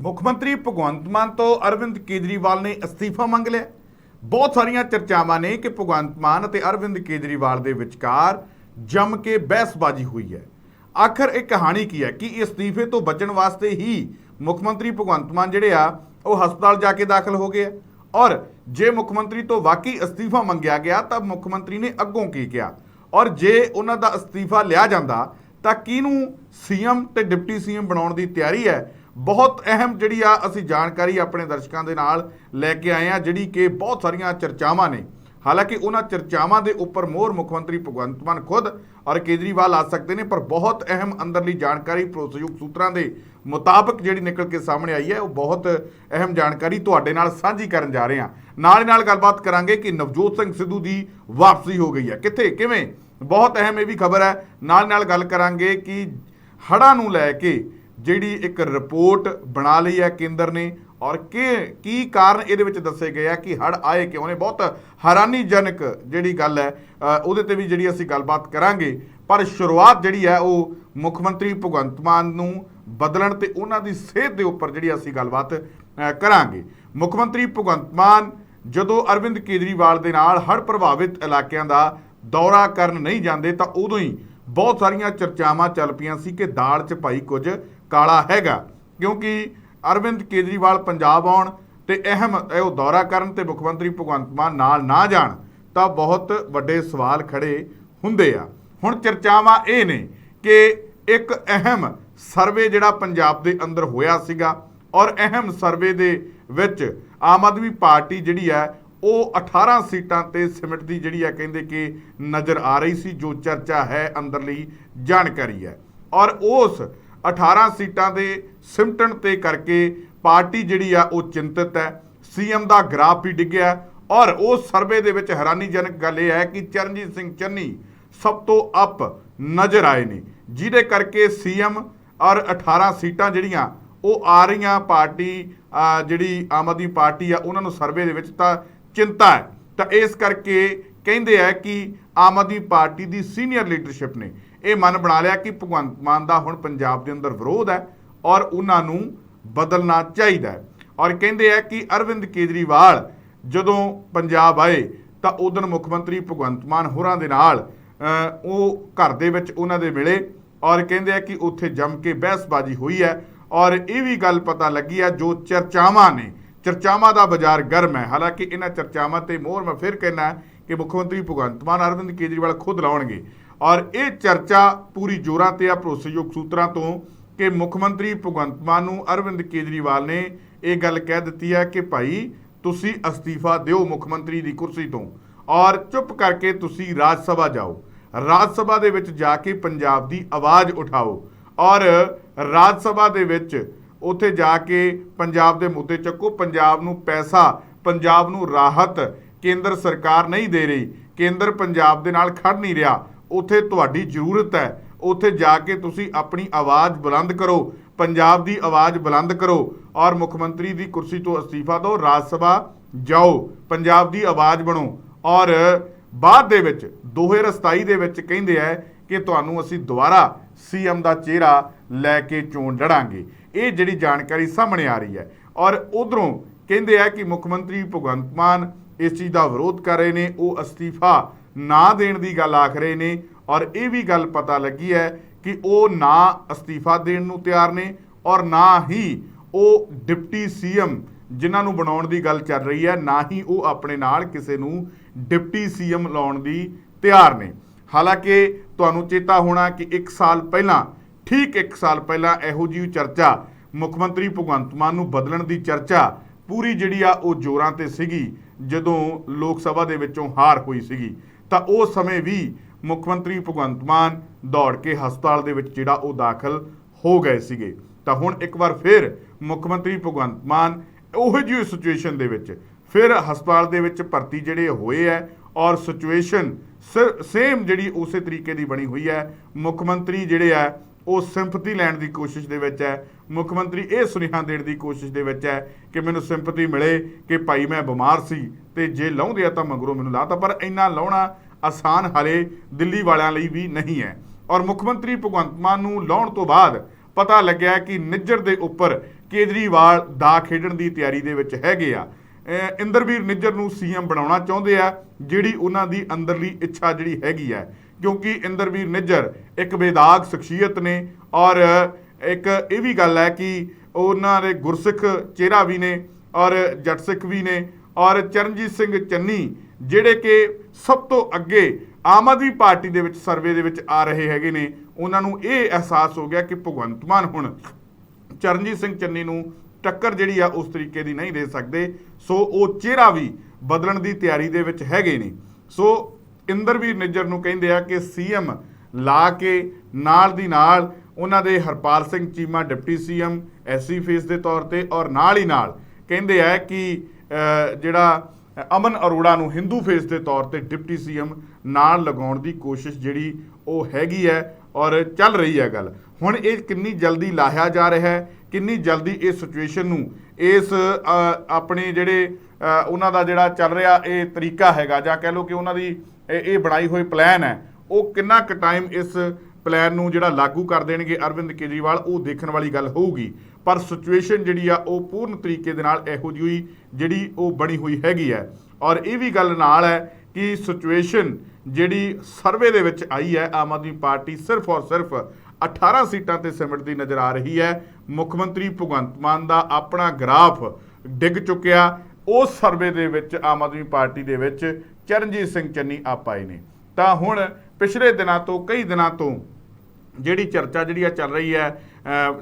ਮੁੱਖ ਮੰਤਰੀ ਭਗਵੰਤ ਮਾਨ ਤੋਂ ਅਰਵਿੰਦ ਕੇਜਰੀਵਾਲ ਨੇ ਅਸਤੀਫਾ ਮੰਗ ਲਿਆ। ਬਹੁਤ ਸਾਰੀਆਂ ਚਰਚਾਵਾਂ ਨੇ ਕਿ ਭਗਵੰਤ ਮਾਨ ਅਤੇ ਅਰਵਿੰਦ ਕੇਜਰੀਵਾਲ ਦੇ ਵਿਚਕਾਰ ਜੰਮ ਕੇ ਬਹਿਸਬਾਜ਼ੀ ਹੋਈ ਹੈ। ਆਖਰ ਇਹ ਕਹਾਣੀ ਕੀ ਹੈ? ਕਿ ਅਸਤੀਫੇ ਤੋਂ ਬਚਣ ਵਾਸਤੇ ਹੀ ਮੁੱਖ ਮੰਤਰੀ ਭਗਵੰਤ ਮਾਨ ਜਿਹੜੇ ਆ, ਉਹ ਹਸਪਤਾਲ ਜਾ ਕੇ ਦਾਖਲ ਹੋ ਗਏ ਆ? ਔਰ ਜੇ ਮੁੱਖ ਮੰਤਰੀ ਤੋਂ ਵਾਕਈ ਅਸਤੀਫਾ ਮੰਗਿਆ ਗਿਆ, ਤਾਂ ਮੁੱਖ ਮੰਤਰੀ ਨੇ ਅੱਗੋਂ ਕੀ ਕਿਹਾ? ਔਰ ਜੇ ਉਹਨਾਂ ਦਾ ਅਸਤੀਫਾ ਲਿਆ ਜਾਂਦਾ, ਤਾਂ ਕਿਹਨੂੰ ਸੀਐਮ ਤੇ ਡਿਪਟੀ ਸੀਐਮ ਬਣਾਉਣ ਦੀ ਤਿਆਰੀ ਹੈ? ਬਹੁਤ ਅਹਿਮ ਜਿਹੜੀ ਆ ਅਸੀਂ ਜਾਣਕਾਰੀ ਆਪਣੇ ਦਰਸ਼ਕਾਂ ਦੇ ਨਾਲ ਲੈ ਕੇ ਆਏ ਆ, ਜਿਹੜੀ ਕਿ ਬਹੁਤ ਸਾਰੀਆਂ ਚਰਚਾਵਾਂ ਨੇ। ਹਾਲਾਂਕਿ ਉਹਨਾਂ ਚਰਚਾਵਾਂ ਦੇ ਉੱਪਰ ਮੋਹਰ ਮੁੱਖ ਮੰਤਰੀ ਭਗਵੰਤ ਮਾਨ ਖੁਦ ਔਰ ਕੇਜਰੀਵਾਲ ਆ ਸਕਦੇ ਨੇ, ਪਰ ਬਹੁਤ ਅਹਿਮ ਅੰਦਰਲੀ ਜਾਣਕਾਰੀ ਭਰੋਸੇਯੋਗ ਸੂਤਰਾਂ ਦੇ ਮੁਤਾਬਕ ਜਿਹੜੀ ਨਿਕਲ ਕੇ ਸਾਹਮਣੇ ਆਈ ਹੈ, ਉਹ ਬਹੁਤ ਅਹਿਮ ਜਾਣਕਾਰੀ ਤੁਹਾਡੇ ਨਾਲ ਸਾਂਝੀ ਕਰਨ ਜਾ ਰਹੇ ਹਾਂ। ਨਾਲ ਹੀ ਨਾਲ ਗੱਲਬਾਤ ਕਰਾਂਗੇ ਕਿ ਨਵਜੋਤ ਸਿੰਘ ਸਿੱਧੂ ਦੀ ਵਾਪਸੀ ਹੋ ਗਈ ਹੈ। ਕਿੱਥੇ? ਕਿਵੇਂ? ਬਹੁਤ ਅਹਿਮ ਇਹ ਵੀ ਖਬਰ ਹੈ। ਨਾਲ ਨਾਲ ਗੱਲ ਕਰਾਂਗੇ ਕਿ ਹੜ੍ਹਾਂ ਨੂੰ ਲੈ ਕੇ ਜਿਹੜੀ ਇੱਕ ਰਿਪੋਰਟ ਬਣਾ ਲਈ ਹੈ ਕੇਂਦਰ ਨੇ ਔਰ ਕਿ ਕੀ ਕਾਰਨ ਇਹਦੇ ਵਿੱਚ ਦੱਸੇ ਗਏ ਆ ਕਿ ਹੜ ਆਏ ਕਿਉਂ ਨੇ, ਬਹੁਤ ਹੈਰਾਨੀਜਨਕ ਜਿਹੜੀ ਗੱਲ ਹੈ। ਉਹਦੇ ਤੇ ਵੀ ਜਿਹੜੀ ਅਸੀਂ ਗੱਲਬਾਤ ਕਰਾਂਗੇ। ਪਰ ਸ਼ੁਰੂਆਤ ਜਿਹੜੀ ਹੈ ਉਹ ਮੁੱਖ ਮੰਤਰੀ ਭਗਵੰਤ ਮਾਨ ਨੂੰ ਬਦਲਣ ਤੇ ਉਹਨਾਂ ਦੀ ਸਿਹਤ ਦੇ ਉੱਪਰ ਜਿਹੜੀ ਅਸੀਂ ਗੱਲਬਾਤ ਕਰਾਂਗੇ। ਮੁੱਖ ਮੰਤਰੀ ਭਗਵੰਤ ਮਾਨ ਜਦੋਂ ਅਰਵਿੰਦ ਕੇਜਰੀਵਾਲ ਦੇ ਨਾਲ ਹੜ ਪ੍ਰਭਾਵਿਤ ਇਲਾਕਿਆਂ ਦਾ ਦੌਰਾ ਕਰਨ ਨਹੀਂ ਜਾਂਦੇ ਤਾਂ ਉਦੋਂ ਹੀ ਬਹੁਤ ਸਾਰੀਆਂ ਚਰਚਾਵਾਂ ਚੱਲ ਪਈਆਂ ਸੀ ਕਿ ਦਾਲ 'ਚ ਭਾਈ ਕੁਝ ਕਾਲਾ ਹੈਗਾ। ਕਿਉਂਕਿ ਅਰਵਿੰਦ ਕੇਜਰੀਵਾਲ ਪੰਜਾਬ ਆਉਣ ਤੇ ਅਹਿਮ ਉਹ ਦੌਰਾ ਕਰਨ ਤੇ ਮੁੱਖ ਮੰਤਰੀ ਭਗਵੰਤ ਮਾਨ ਨਾਲ ਨਾ ਜਾਣ, ਤਾਂ ਬਹੁਤ ਵੱਡੇ ਸਵਾਲ ਖੜੇ ਹੁੰਦੇ ਆ। ਹੁਣ ਚਰਚਾਵਾਂ ਇਹ ਨੇ ਕਿ ਇੱਕ ਅਹਿਮ ਸਰਵੇ ਜਿਹੜਾ ਪੰਜਾਬ ਦੇ ਅੰਦਰ ਹੋਇਆ ਸੀਗਾ ਔਰ ਅਹਿਮ ਸਰਵੇ ਦੇ ਵਿੱਚ ਆਮ ਆਦਮੀ ਪਾਰਟੀ ਜਿਹੜੀ ਹੈ, ਉਹ 18 ਸੀਟਾਂ ਤੇ ਸਿਮਟਦੀ ਜਿਹੜੀ ਹੈ ਕਹਿੰਦੇ ਕਿ ਨਜ਼ਰ ਆ ਰਹੀ ਸੀ, ਜੋ ਚਰਚਾ ਹੈ ਅੰਦਰਲੀ ਜਾਣਕਾਰੀ ਹੈ। ਔਰ ਉਸ 18 ਸੀਟਾਂ ਦੇ ਸਿਮਟਣ ਤੇ ਕਰਕੇ ਪਾਰਟੀ ਜਿਹੜੀ ਆ ਉਹ ਚਿੰਤਤ ਹੈ। ਸੀਐਮ ਦਾ ਗ੍ਰਾਫ ਵੀ ਡਿੱਗਿਆ ਔਰ ਉਸ ਸਰਵੇ ਦੇ ਵਿੱਚ ਹੈਰਾਨੀਜਨਕ ਗੱਲ ਇਹ ਹੈ ਕਿ ਚਰਨਜੀਤ ਸਿੰਘ ਚੰਨੀ ਸਭ ਤੋਂ ਅਪ ਨਜ਼ਰ ਆਏ ਨੇ, ਜਿਹਦੇ ਕਰਕੇ ਸੀਐਮ ਔਰ 18 ਸੀਟਾਂ ਜਿਹੜੀਆਂ ਉਹ ਆ ਰਹੀਆਂ ਪਾਰਟੀ ਜਿਹੜੀ ਆਮ ਆਦਮੀ ਪਾਰਟੀ ਆ, ਉਹਨਾਂ ਨੂੰ ਸਰਵੇ ਦੇ ਵਿੱਚ ਤਾਂ ਚਿੰਤਾ ਹੈ। ਤਾਂ ਇਸ ਕਰਕੇ ਕਹਿੰਦੇ ਆ ਕਿ ਆਮ ਆਦਮੀ ਪਾਰਟੀ ਦੀ ਸੀਨੀਅਰ ਲੀਡਰਸ਼ਿਪ ਨੇ ਇਹ ਮਨ ਬਣਾ ਲਿਆ ਕਿ ਭਗਵੰਤ ਮਾਨ ਦਾ ਹੁਣ ਪੰਜਾਬ ਦੇ ਅੰਦਰ ਵਿਰੋਧ ਹੈ ਔਰ ਉਹਨਾਂ ਨੂੰ ਬਦਲਣਾ ਚਾਹੀਦਾ ਹੈ। ਔਰ ਕਹਿੰਦੇ ਆ ਕਿ ਅਰਵਿੰਦ ਕੇਜਰੀਵਾਲ ਜਦੋਂ ਪੰਜਾਬ ਆਏ ਤਾਂ ਉਦੋਂ ਮੁੱਖ ਮੰਤਰੀ ਭਗਵੰਤ ਮਾਨ ਹੋਰਾਂ ਦੇ ਨਾਲ ਉਹ ਘਰ ਦੇ ਵਿੱਚ ਉਹਨਾਂ ਦੇ ਮਿਲੇ ਔਰ ਕਹਿੰਦੇ ਆ ਕਿ ਉੱਥੇ ਜੰਮ ਕੇ ਬਹਿਸਬਾਜ਼ੀ ਹੋਈ ਹੈ ਔਰ ਇਹ ਵੀ ਗੱਲ ਪਤਾ ਲੱਗੀ ਹੈ ਜੋ ਚਰਚਾਵਾਂ ਨੇ। ਚਰਚਾਵਾਂ ਦਾ ਬਾਜ਼ਾਰ ਗਰਮ ਹੈ। ਹਾਲਾਂਕਿ ਇਹਨਾਂ ਚਰਚਾਵਾਂ ਤੇ ਮੋਹਰ ਮੈਂ ਫਿਰ ਕਹਿਣਾ ਕਿ ਮੁੱਖ ਮੰਤਰੀ ਭਗਵੰਤ ਮਾਨ ਅਰਵਿੰਦ ਕੇਜਰੀਵਾਲ ਖੁਦ ਲਾਉਣਗੇ। ਔਰ ਇਹ ਚਰਚਾ ਪੂਰੀ ਜੋਰਾਂ ਤੇ ਆ ਭਰੋਸੇਯੋਗ ਸੂਤਰਾਂ ਤੋਂ ਕਿ ਮੁੱਖ ਮੰਤਰੀ ਭਗਵੰਤ ਮਾਨ ਨੂੰ ਅਰਵਿੰਦ ਕੇਜਰੀਵਾਲ ਨੇ ਇਹ ਗੱਲ ਕਹਿ ਦਿੱਤੀ ਹੈ ਕਿ ਭਾਈ ਤੁਸੀਂ ਅਸਤੀਫਾ ਦਿਓ ਮੁੱਖ ਮੰਤਰੀ ਦੀ ਕੁਰਸੀ ਤੋਂ ਔਰ ਚੁੱਪ ਕਰਕੇ ਤੁਸੀਂ ਰਾਜ ਸਭਾ ਜਾਓ। ਰਾਜ ਸਭਾ ਦੇ ਵਿੱਚ ਜਾ ਕੇ ਪੰਜਾਬ ਦੀ ਆਵਾਜ਼ ਉਠਾਓ ਔਰ ਰਾਜ ਸਭਾ ਦੇ ਵਿੱਚ ਉੱਥੇ ਜਾ ਕੇ ਪੰਜਾਬ ਦੇ ਮੁੱਦੇ ਚੱਕੋ। ਪੰਜਾਬ ਨੂੰ ਪੈਸਾ, ਪੰਜਾਬ ਨੂੰ ਰਾਹਤ ਕੇਂਦਰ ਸਰਕਾਰ ਨਹੀਂ ਦੇ ਰਹੀ। ਕੇਂਦਰ ਪੰਜਾਬ ਦੇ ਨਾਲ ਖੜ ਨਹੀਂ ਰਿਹਾ। ਉੱਥੇ ਤੁਹਾਡੀ ਜ਼ਰੂਰਤ ਹੈ। ਉੱਥੇ ਜਾ ਕੇ ਤੁਸੀਂ ਆਪਣੀ ਆਵਾਜ਼ ਬੁਲੰਦ ਕਰੋ। ਪੰਜਾਬ ਦੀ ਆਵਾਜ਼ ਬੁਲੰਦ ਕਰੋ ਔਰ ਮੁੱਖ ਮੰਤਰੀ ਦੀ ਕੁਰਸੀ ਤੋਂ ਅਸਤੀਫਾ ਦਿਓ, ਰਾਜ ਸਭਾ ਜਾਓ, ਪੰਜਾਬ ਦੀ ਆਵਾਜ਼ ਬਣੋ। ਔਰ ਬਾਅਦ ਦੇ ਵਿੱਚ 2027 ਦੇ ਵਿੱਚ ਕਹਿੰਦੇ ਆ ਕਿ ਤੁਹਾਨੂੰ ਅਸੀਂ ਦੁਬਾਰਾ ਸੀਐਮ ਦਾ ਚਿਹਰਾ ਲੈ ਕੇ ਚੋਣ ਲੜਾਂਗੇ। ਇਹ ਜਿਹੜੀ ਜਾਣਕਾਰੀ ਸਾਹਮਣੇ ਆ ਰਹੀ ਹੈ। ਔਰ ਉਧਰੋਂ ਕਹਿੰਦੇ ਆ ਕਿ ਮੁੱਖ ਮੰਤਰੀ ਭਗਵੰਤ ਮਾਨ ਇਸ ਚੀਜ਼ ਦਾ ਵਿਰੋਧ ਕਰ ਰਹੇ ਨੇ, ਉਹ ਅਸਤੀਫਾ ਨਾ ਦੇਣ ਦੀ ਗੱਲ ਆਖ ਰਹੇ ਨੇ ਔਰ ਇਹ ਵੀ ਗੱਲ ਪਤਾ ਲੱਗੀ ਹੈ ਕਿ ਉਹ ਨਾ ਅਸਤੀਫਾ ਦੇਣ ਨੂੰ ਤਿਆਰ ਨੇ ਔਰ ਨਾ ਹੀ ਉਹ ਡਿਪਟੀ ਸੀਐਮ ਜਿਨ੍ਹਾਂ ਨੂੰ ਬਣਾਉਣ ਦੀ ਗੱਲ ਚੱਲ ਰਹੀ ਹੈ, ਨਾ ਹੀ ਉਹ ਆਪਣੇ ਨਾਲ ਕਿਸੇ ਨੂੰ ਡਿਪਟੀ ਸੀਐਮ ਲਾਉਣ ਦੀ ਤਿਆਰ ਨੇ। ਹਾਲਾਂਕਿ ਤੁਹਾਨੂੰ ਚੇਤਾ ਹੋਣਾ ਕਿ 1 ਸਾਲ ਪਹਿਲਾਂ, ਠੀਕ 1 ਸਾਲ ਪਹਿਲਾਂ ਇਹੋ ਜਿਹੀ ਚਰਚਾ ਮੁੱਖ ਮੰਤਰੀ ਭਗਵੰਤ ਮਾਨ ਨੂੰ ਬਦਲਣ ਦੀ ਚਰਚਾ ਪੂਰੀ ਜਿਹੜੀ ਆ ਉਹ ਜ਼ੋਰਾਂ ਤੇ ਸੀਗੀ, ਜਦੋਂ ਲੋਕ ਸਭਾ ਦੇ ਵਿੱਚੋਂ ਹਾਰ ਹੋਈ ਸੀਗੀ। ਤਾਂ ਉਸ ਸਮੇਂ ਵੀ ਮੁੱਖ ਮੰਤਰੀ ਭਗਵੰਤ ਮਾਨ ਦੌੜ ਕੇ ਹਸਪਤਾਲ ਦੇ ਵਿੱਚ ਜਿਹੜਾ ਉਹ ਦਾਖਲ ਹੋ ਗਏ ਸੀਗੇ। ਤਾਂ ਹੁਣ ਇੱਕ ਵਾਰ ਫਿਰ ਮੁੱਖ ਮੰਤਰੀ ਭਗਵੰਤ ਮਾਨ ਉਹੋ ਜਿਹੀ ਸਿਚੁਏਸ਼ਨ ਦੇ ਵਿੱਚ ਫਿਰ ਹਸਪਤਾਲ ਦੇ ਵਿੱਚ ਭਰਤੀ ਜਿਹੜੇ ਹੋਏ ਹੈ ਔਰ ਸਿਚੁਏਸ਼ਨ ਸੇਮ ਜਿਹੜੀ ਉਸੇ ਤਰੀਕੇ ਦੀ ਬਣੀ ਹੋਈ ਹੈ। ਮੁੱਖ ਮੰਤਰੀ ਜਿਹੜੇ ਆ ਉਹ ਸਿੰਪਥੀ ਲੈਣ ਦੀ ਕੋਸ਼ਿਸ਼ ਦੇ ਵਿੱਚ ਹੈ। ਮੁੱਖ ਮੰਤਰੀ ਇਹ ਸੁਨੇਹਾ ਦੇਣ ਦੀ ਕੋਸ਼ਿਸ਼ ਦੇ ਵਿੱਚ ਹੈ ਕਿ ਮੈਨੂੰ ਸਿੰਪਥੀ ਮਿਲੇ ਕਿ ਭਾਈ ਮੈਂ ਬਿਮਾਰ ਸੀ ਤੇ ਜੇ ਲਾਉਂਦੇ ਆ ਤਾਂ ਮਗਰੋਂ ਮੈਨੂੰ ਲਾਤਾ ਪਰ ਇੰਨਾ ਲਾਉਣਾ ਆਸਾਨ ਹਲੇ ਦਿੱਲੀ ਵਾਲਿਆਂ ਲਈ ਵੀ ਨਹੀਂ ਹੈ। ਔਰ ਮੁੱਖ ਮੰਤਰੀ ਭਗਵੰਤ ਮਾਨ ਨੂੰ ਲਾਉਣ ਤੋਂ ਬਾਅਦ ਪਤਾ ਲੱਗਿਆ ਕਿ ਨਿੱਜਰ ਦੇ ਉੱਪਰ ਕੇਜਰੀਵਾਲ ਦਾ ਖੇਡਣ ਦੀ ਤਿਆਰੀ ਦੇ ਵਿੱਚ ਹੈਗੇ ਆ। ਇੰਦਰਵੀਰ ਨਿੱਜਰ ਨੂੰ ਸੀਐਮ ਬਣਾਉਣਾ ਚਾਹੁੰਦੇ ਆ, ਜਿਹੜੀ ਉਹਨਾਂ ਦੀ ਅੰਦਰਲੀ ਇੱਛਾ ਜਿਹੜੀ ਹੈਗੀ ਹੈ ਕਿਉਂਕਿ ਇੰਦਰਵੀਰ ਨਿੱਜਰ ਇੱਕ ਬੇਦਾਗ ਸ਼ਖਸੀਅਤ ਨੇ ਔਰ ਇੱਕ ਇਹ ਵੀ ਗੱਲ ਹੈ ਕਿ ਉਹਨਾਂ ਦੇ ਗੁਰਸਿੱਖ ਚਿਹਰਾ ਵੀ ਨੇ ਔਰ ਜੱਟ ਸਿੱਖ ਵੀ ਨੇ ਔਰ ਚਰਨਜੀਤ ਸਿੰਘ ਚੰਨੀ ਜਿਹੜੇ ਕਿ ਸਭ ਤੋਂ ਅੱਗੇ ਆਮ ਆਦਮੀ ਪਾਰਟੀ ਦੇ ਵਿੱਚ ਸਰਵੇ ਦੇ ਵਿੱਚ ਆ ਰਹੇ ਹੈਗੇ ਨੇ, ਉਹਨਾਂ ਨੂੰ ਇਹ ਅਹਿਸਾਸ ਹੋ ਗਿਆ ਕਿ ਭਗਵੰਤ ਮਾਨ ਹੁਣ ਚਰਨਜੀਤ ਸਿੰਘ ਚੰਨੀ ਨੂੰ ਟੱਕਰ ਜਿਹੜੀ ਆ ਉਸ ਤਰੀਕੇ ਦੀ ਨਹੀਂ ਦੇ ਸਕਦੇ, ਸੋ ਉਹ ਚਿਹਰਾ ਵੀ ਬਦਲਣ ਦੀ ਤਿਆਰੀ ਦੇ ਵਿੱਚ ਹੈਗੇ ਨੇ। ਸੋ ਇੰਦਰਵੀਰ ਨਿੱਜਰ ਨੂੰ ਕਹਿੰਦੇ ਆ ਕਿ ਸੀਐਮ ਲਾ ਕੇ ਨਾਲ ਦੀ ਨਾਲ ਉਹਨਾਂ ਦੇ Harpal Singh Cheema deputy CM, SC face ਦੇ ਤੌਰ ਤੇ ਔਰ ਨਾਲ ਹੀ ਨਾਲ ਕਹਿੰਦੇ ਆ ਕਿ ਜਿਹੜਾ ਅਮਨ ਅਰੋੜਾ ਨੂੰ ਹਿੰਦੂ ਫੇਸ ਦੇ ਤੌਰ ਤੇ ਡਿਪਟੀ ਸੀਐਮ ਨਾਲ ਲਗਾਉਣ ਦੀ ਕੋਸ਼ਿਸ਼ ਜਿਹੜੀ ਉਹ ਹੈਗੀ ਹੈ ਔਰ ਚੱਲ ਰਹੀ ਹੈ ਗੱਲ। ਹੁਣ ਇਹ ਕਿੰਨੀ ਜਲਦੀ ਲਾਹਿਆ ਜਾ ਰਿਹਾ ਹੈ, ਕਿੰਨੀ ਜਲਦੀ ਇਸ ਸਿਚੁਏਸ਼ਨ ਨੂੰ ਇਸ ਆਪਣੇ ਜਿਹੜੇ ਉਹਨਾਂ ਦਾ ਜਿਹੜਾ ਚੱਲ ਰਿਹਾ ਇਹ ਤਰੀਕਾ ਹੈਗਾ ਜਾਂ ਕਹਿ ਲਓ ਕਿ ਉਹਨਾਂ ਦੀ ਇਹ ਇਹ ਬਣਾਈ ਹੋਈ ਪਲਾਨ ਹੈ। ਉਹ ਕਿੰਨਾ ਕੁ ਟਾਈਮ ਇਸ ਪਲਾਨ ਨੂੰ ਜਿਹੜਾ ਲਾਗੂ ਕਰ ਦੇਣਗੇ ਅਰਵਿੰਦ ਕੇਜਰੀਵਾਲ, ਉਹ ਦੇਖਣ ਵਾਲੀ ਗੱਲ ਹੋਊਗੀ। ਪਰ ਸਿਚੁਏਸ਼ਨ ਜਿਹੜੀ ਆ, ਉਹ ਪੂਰਨ ਤਰੀਕੇ ਦੇ ਨਾਲ ਇਹੋ ਜਿਹੀ ਜਿਹੜੀ ਉਹ ਬਣੀ ਹੋਈ ਹੈਗੀ ਹੈ। ਔਰ ਇਹ ਵੀ ਗੱਲ ਨਾਲ ਹੈ ਕਿ ਸਿਚੁਏਸ਼ਨ ਜਿਹੜੀ ਸਰਵੇ ਦੇ ਵਿੱਚ ਆਈ ਹੈ, ਆਮ ਆਦਮੀ ਪਾਰਟੀ ਸਿਰਫ ਔਰ ਸਿਰਫ 18 ਸੀਟਾਂ ਤੇ ਸਿਮਟਦੀ ਨਜ਼ਰ ਆ ਰਹੀ ਹੈ। ਮੁੱਖ ਮੰਤਰੀ ਭਗਵੰਤ ਮਾਨ ਦਾ ਆਪਣਾ ਗ੍ਰਾਫ ਡਿੱਗ ਚੁੱਕਿਆ। ਉਸ ਸਰਵੇ ਦੇ ਵਿੱਚ, ਆਮ ਆਦਮੀ ਪਾਰਟੀ ਦੇ ਵਿੱਚ ਚਰਨਜੀਤ ਸਿੰਘ ਚੰਨੀ ਆਪ ਆਏ ਨੇ। ਤਾਂ ਹੁਣ ਪਿਛਲੇ ਦਿਨਾਂ ਤੋਂ, ਕਈ ਦਿਨਾਂ ਤੋਂ ਜਿਹੜੀ ਚਰਚਾ ਜਿਹੜੀ ਆ ਚੱਲ ਰਹੀ ਹੈ